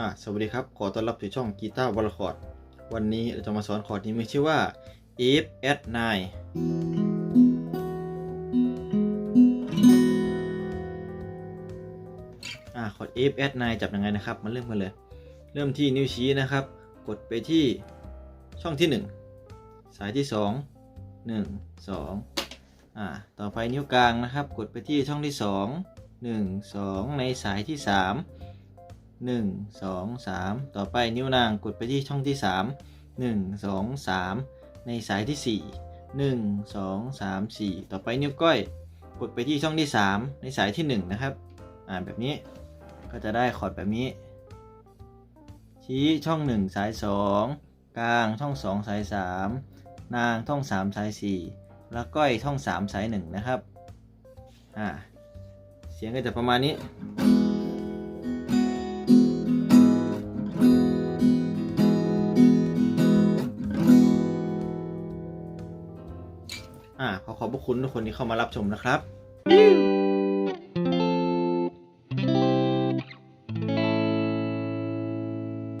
อะสวัสดีครับ ขอต้อนรับสู่ช่องกีตาร์วอลคอร์ด วันนี้เราจะมาสอนคอร์ดที่มีชื่อว่า F at 9อ่าคอร์ด F at 9จับยังไงนะครับ มาเริ่มกันเลย เริ่มที่นิ้วชี้นะครับ กดไปที่ช่องที่ 1 สายที่ 2 1 2อ่าต่อไปนิ้วกลางนะครับ กดไปที่ช่องที่ 2 1 2 ในสายที่ 3 หนึ่งสองสามต่อไปนิ้วนางกดไปที่ช่องที่สามหนึ่งสองสามในสายที่สี่หนึ่งสองสามสี่ต่อไปนิ้วก้อยกดไปที่ช่องที่สามในสายที่หนึ่งนะครับ อ่าแบบนี้ก็จะได้คอร์ดแบบนี้ ชี้ช่องหนึ่งสายสองกลางช่องสองสายสามนางช่องสามสายสี่แล้วก้อยช่องสามสายหนึ่งนะครับอ่าเสียงก็จะประมาณนี้ อ่าขอขอบพระคุณทุกคนที่เข้ามารับชมนะครับ